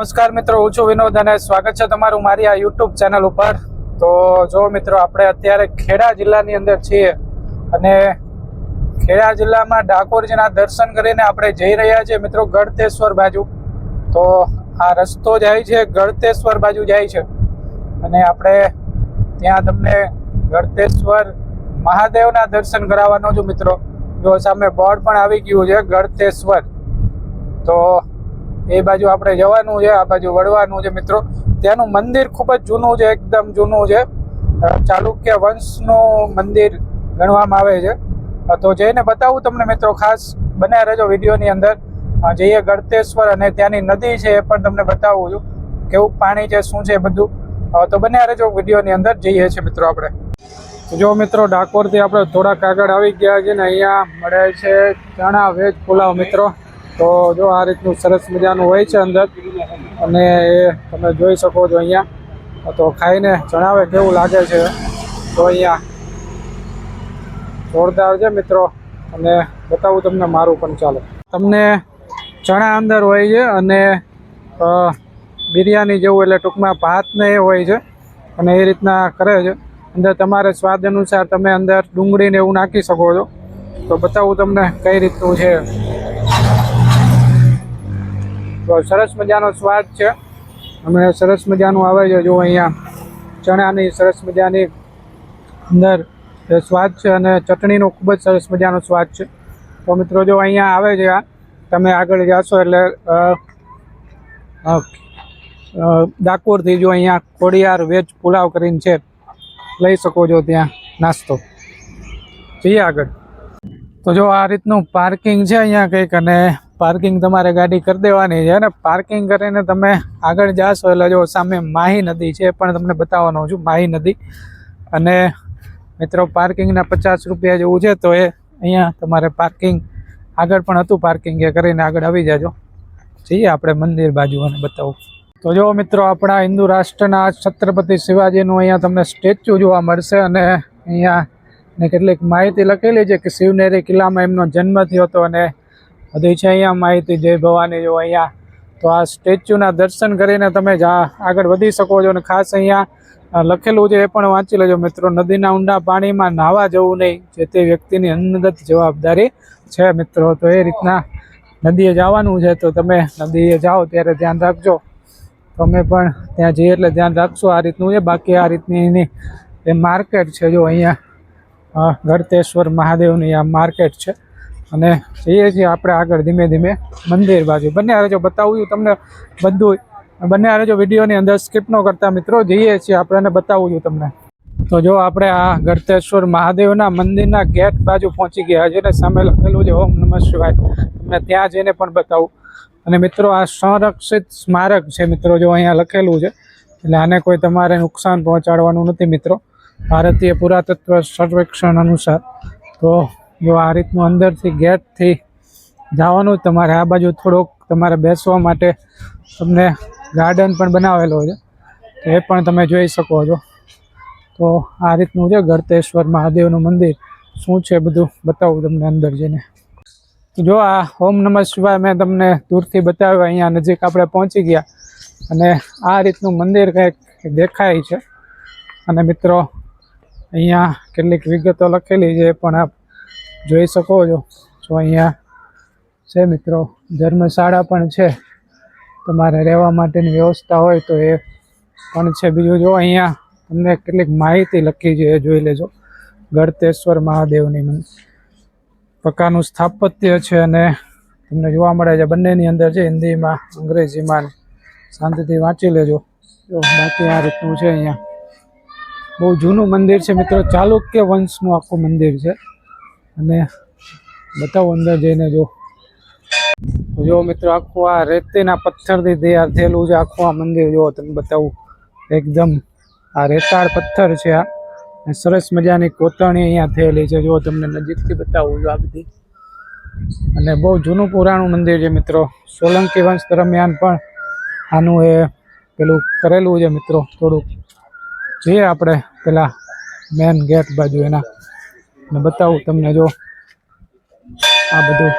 નમસ્કાર મિત્રો, હું છું વિનોદ અને સ્વાગત છે તમારું મારી આ યુટ્યુબ ચેનલ ઉપર. તો જો મિત્રો, આપણે અત્યારે ખેડા જિલ્લાની અંદર છીએ અને ખેડા જિલ્લામાં ડાકોરજીના દર્શન કરીને આપણે જઈ રહ્યા છીએ મિત્રો, ગળતેશ્વર બાજુ. તો આ રસ્તો જાય છે, ગળતેશ્વર બાજુ જાય છે. અને આપણે ત્યાં તમને ગળતેશ્વર મહાદેવના દર્શન કરાવવાનો છું મિત્રો. જો સામે બોર્ડ પણ આવી ગયું છે, ગળતેશ્વર. તો એ બાજુ આપણે જવાનું છે, આ બાજુ વળવાનું છે મિત્રો. ત્યાંનું મંદિર ખૂબ જ જૂનું છે, એકદમ જૂનું છે. ચાલુક્ય વંશનું મંદિર ગણવામાં આવે છે. તો જઈને બતાવું તમને મિત્રો ખાસ. બન્યા રહેજો વિડીયોની અંદર. જઈએ ગળતેશ્વર અને ત્યાંની નદી છે એ પણ તમને બતાવું છું. કેવું પાણી છે, શું છે બધું. તો બન્યા રહેજો વિડીયોની અંદર. જઈએ છીએ મિત્રો આપણે. જો મિત્રો ડાકોરથી આપણે થોડાક આગળ આવી ગયા છે ને, અહીંયા મળે છે ચણા વેજ પુલાવ મિત્રો. તો જો આ રીતનું સરસ મજાનું હોય છે અંદર, અને એ તમે જોઈ શકો છો અહીંયા. તો ખાઈને જણાવે કેવું લાગે છે. તો અહીંયા જોરદાર છે મિત્રો, અને બતાવું તમને મારું પણ ચાલો. તમને ચણા અંદર હોય છે અને બિરયાની જેવું એટલે ટૂંકમાં ભાત ને એ હોય છે, અને એ રીતના કરે છે. અંદર તમારે સ્વાદ અનુસાર તમે અંદર ડુંગળીને એવું નાખી શકો છો. તો બતાવું તમને કઈ રીતનું છે. તો સરસ મજાનો સ્વાદ છે. અને સરસ મજાનું આવે છે. જો અહીંયા ચણાની સરસ મજાની અંદર સ્વાદ છે અને ચટણીનો ખૂબ જ સરસ મજાનો સ્વાદ છે. તો મિત્રો જો અહીંયા આવે છે આ, તમે આગળ જાશો એટલે ડાકોરથી જો અહીંયા ખોડિયાર વેજ પુલાવ કરીને છે, લઈ શકો છો ત્યાં નાસ્તો. જઈએ આગળ. તો જો આ રીતનું પાર્કિંગ છે અહીંયા કંઈક અને પાર્કિંગ તમારે ગાડી કરી દેવાની છે અને પાર્કિંગ કરીને તમે આગળ જાશો એટલે જો સામે માહી નદી છે પણ તમને બતાવવાનો છું, માહી નદી. અને મિત્રો પાર્કિંગના પચાસ રૂપિયા જેવું છે તો એ અહીંયા તમારે પાર્કિંગ આગળ પણ હતું, પાર્કિંગ એ કરીને આગળ આવી જાજો. જઈએ આપણે મંદિર બાજુ અને બતાવું. તો જો મિત્રો આપણા હિન્દુ રાષ્ટ્રના છત્રપતિ શિવાજીનું અહીંયા તમને સ્ટેચ્યુ જોવા મળશે અને અહીંયા ને કેટલીક માહિતી લખેલી છે કે શિવનેરી કિલ્લામાં એમનો જન્મ થયો હતો અને બધી છે અહીંયા માહિતી જય ભવાની જો અહીંયા. તો આ સ્ટેચ્યુના દર્શન કરીને તમે જા આગળ વધી શકો છો અને ખાસ અહીંયા લખેલું છે એ પણ વાંચી લેજો મિત્રો, નદીના ઊંડા પાણીમાં નાહવા જવું નહીં, જે તે વ્યક્તિની અંગત જવાબદારી છે મિત્રો. તો એ રીતના નદીએ જવાનું છે, તો તમે નદીએ જાઓ ત્યારે ધ્યાન રાખજો. તમે પણ ત્યાં જઈએ એટલે ધ્યાન રાખશો આ રીતનું છે, બાકી આ રીતની એની એ માર્કેટ છે જો અહીંયા ગળતેશ્વર મહાદેવની આ માર્કેટ છે. અને જઈએ છીએ આપણે આગળ ધીમે ધીમે મંદિર બાજુ. બંને હારે જો બતાવું છું તમને બધું બંને હારે જો વિડીયોની અંદર સ્કીપ ન કરતા મિત્રો, જઈએ છીએ આપણે બતાવું છું તમને. તો જો આપણે આ ગરતેશ્વર મહાદેવના મંદિરના ગેટ બાજુ પહોંચી ગયા છે સામે લખેલું છે, ઓમ નમઃ શિવાય. તમને ત્યાં જઈને પણ બતાવું. અને મિત્રો, આ સંરક્ષિત સ્મારક છે મિત્રો, જો અહીંયા લખેલું છે. એટલે આને કોઈ તમારે નુકસાન પહોંચાડવાનું નથી મિત્રો. ભારતીય પુરાતત્વ સર્વેક્ષણ અનુસાર. તો જો આ રીતનું અંદરથી ગેટથી જવાનું, તમારે આ બાજુ થોડોક તમારે બેસવા માટે તમને ગાર્ડન પણ બનાવેલો છે. તો એ પણ તમે જોઈ શકો છો. તો આ રીતનું છે ગળતેશ્વર મહાદેવનું મંદિર. શું છે બધું બતાવું તમને અંદર જઈને. જો આ ઓમ નમઃ શિવાય મેં તમને દૂરથી બતાવ્યું, અહીંયા નજીક આપણે પહોંચી ગયા. અને આ રીતનું મંદિર કંઈક દેખાય છે. અને મિત્રો, અહીંયા કેટલીક વિગતો લખેલી છે, પણ આપ જોઈ શકો છો. જો અહીંયા છે મિત્રો, ધર્મશાળા પણ છે. તમારે રહેવા માટેની વ્યવસ્થા હોય તો એ પણ છે. બીજું જો અહીંયા તમને કેટલીક માહિતી લખી છે એ જોઈ લેજો. ગળતેશ્વર મહાદેવની મં- પ્રકારનું સ્થાપત્ય છે અને તમને જોવા મળે છે બંનેની અંદર છે હિન્દીમાં, અંગ્રેજીમાં શાંતિથી વાંચી લેજો. જો બાકી આ રીતનું છે અહીંયા. બહુ જૂનું મંદિર છે મિત્રો, ચાલુક્ય વંશનું આખું મંદિર છે. અને બતાવો અંદર જઈને જો. જો મિત્રો, આખું આ રેતીના પથ્થરથી તૈયાર થયેલું છે, આખું આ મંદિર જો તમે બતાવું. એકદમ આ રેતાળ પથ્થર છે આ. સરસ મજાની કોતરણી અહીંયા થયેલી છે, જો તમને નજીકથી બતાવું છું આ બધી. અને બહુ જૂનું પુરાણું મંદિર છે મિત્રો. સોલંકી વંશ દરમિયાન પણ આનું એ પેલું કરેલું છે મિત્રો થોડુંક. જોઈએ આપણે પેલા મેન ગેટ બાજુ એના ને બતાવું તમને જો. આ બધું.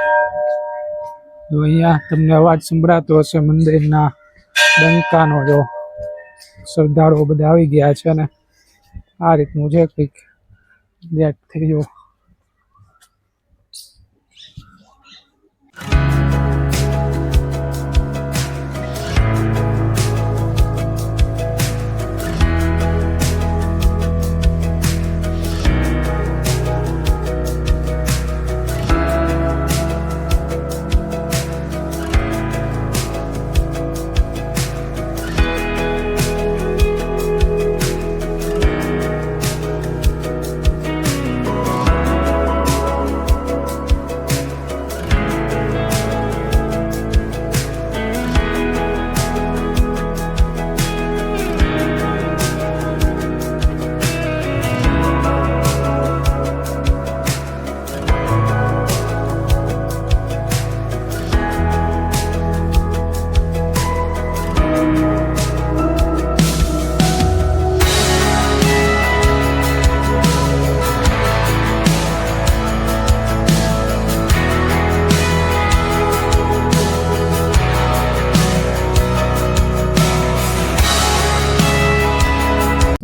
જો અહીંયા તમને અવાજ સંભળાતો હશે મંદિરના ડંકાનો જો. શ્રદ્ધાળુઓ બધા આવી ગયા છે અને આ રીતનું છે કંઈક. થઈ ગયો.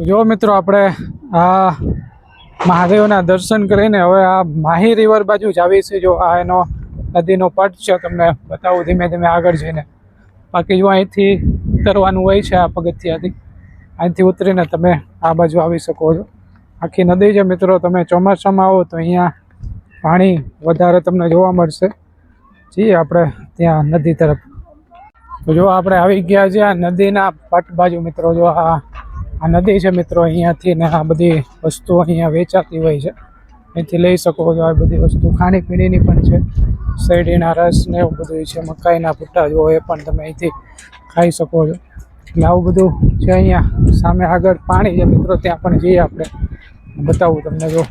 જો મિત્રો આપણે આ મહાદેવના દર્શન કરીને હવે આ માહી રિવર બાજુ જ આવી છે જો આ એનો નદીનો પટ છે, તમને બતાવું ધીમે ધીમે આગળ જઈને. બાકી જો અહીંથી ઉતરવાનું હોય છે, આ પગથિયાથી, અહીંથી ઉતરીને તમે આ બાજુ આવી શકો છો. આખી નદી છે મિત્રો, તમે ચોમાસામાં આવો તો અહીંયા પાણી વધારે તમને જોવા મળશે. જઈએ આપણે ત્યાં નદી તરફ. તો જો આપણે આવી ગયા છે આ નદીના પટ બાજુ મિત્રો, જો આ આ નદી છે મિત્રો, અહીંયાથી ને આ બધી વસ્તુઓ અહીંયા વેચાતી હોય છે. અહીંથી લઈ શકો છો, આ બધી વસ્તુ. ખાણીપીણીની પણ છે. શેરડીના રસ ને એવું બધું છે, મકાઈના ભૂટ્ટા જો એ પણ તમે અહીંથી ખાઈ શકો છો. એટલે આવું બધું છે અહીંયા. સામે આગળ પાણી છે મિત્રો, ત્યાં પણ જઈએ આપણે. બતાવું તમને જો.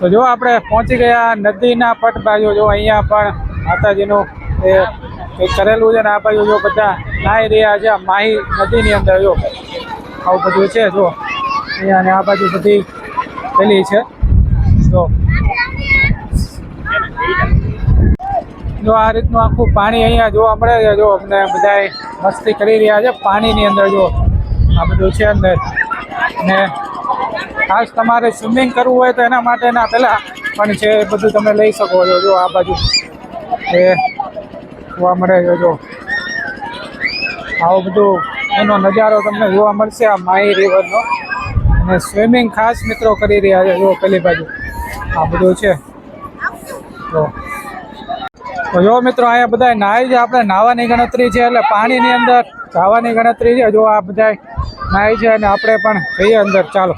તો જો આપણે પહોંચી ગયા નદીના પટ બાજુ જો અહીંયા પણ માતાજીનું એ કરેલું છે ને, આ બાજુ જો બધા નાહી રહ્યા છે માહી નદીની અંદર જો. આવું બધું છે, જો. અહીંયા ને આ બાજુ બધી પેલી છે. જો. જો આ રીતનું આખું પાણી અહીંયા જોવા મળે છે, જો અમને બધા મસ્તી કરી રહ્યા છે, પાણીની અંદર જો આ બધું છે અંદર. ને ખાસ તમારે સ્વિમિંગ કરવું હોય તો એના માટેના પહેલાં પણ છે, એ બધું તમે લઈ શકો છો, જો આ બાજુ. એ જોવા મળે છે, જો. આવું બધું એનો નજારો તમને જોવા મળશે આ માહી રિવરનો. અને સ્વિમિંગ ખાસ મિત્રો કરી રહ્યા છે. જો પેલી બાજુ. આ બધું છે. તો જો મિત્રો, અહીંયા બધા નાહી છે. આપણે નાહવાની ગણતરી છે એટલે પાણીની અંદર, જવાની ગણતરી છે. જો આ બધા નાહી છે અને આપણે પણ જઈએ અંદર. ચાલો.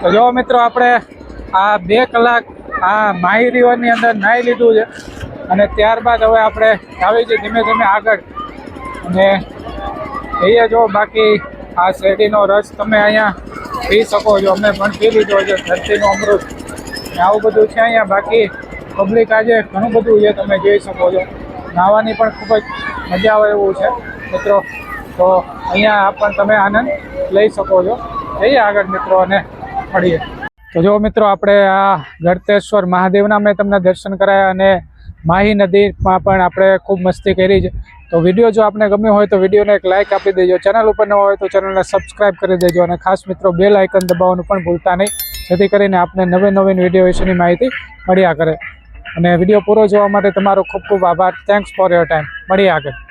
તો જો મિત્રો આપણે આ બે કલાક આ માહી રિવરની અંદર નાહી લીધું છે અને ત્યારબાદ હવે આપણે આવી જઈએ ધીમે ધીમે આગળ. અને જઈએ જો બાકી આ શેરડીનો રસ તમે અહીંયા પી શકો છો. અમે પણ પી લીધો છે, ધરતીનું અમૃત. આવું બધું છે અહીંયા બાકી. પબ્લિક આજે ઘણું બધું છે, તમે જોઈ શકો છો. નાહવાની પણ ખૂબ જ મજા આવે એવું છે, મિત્રો. તો અહીંયા પણ તમે આનંદ લઈ શકો છો. જઈએ આગળ, મિત્રો, અને મળીએ તો જો મિત્રો, આપણે આ ગળતેશ્વર મહાદેવના મેં તમને દર્શન કરાયા અને માહી નદીમાં પણ આપણે ખૂબ મસ્તી કરી છે. તો વીડિયો જો આપને ગમ્યો હોય તો વિડીયોને એક લાઇક આપી દેજો. ચેનલ ઉપર ન હોય તો ચેનલને સબસ્ક્રાઇબ કરી દેજો અને ખાસ મિત્રો, બેલ આઇકન દબાવવાનું પણ ભૂલતા નહીં. જેથી કરીને આપને નવી નવીન વીડિયો વિશેની માહિતી મળ્યા કરે. અને વીડિયો પૂરો જોવા માટે તમારો ખૂબ ખૂબ આભાર. થેન્ક્સ ફોર યોર ટાઈમ મળીએ આગળ.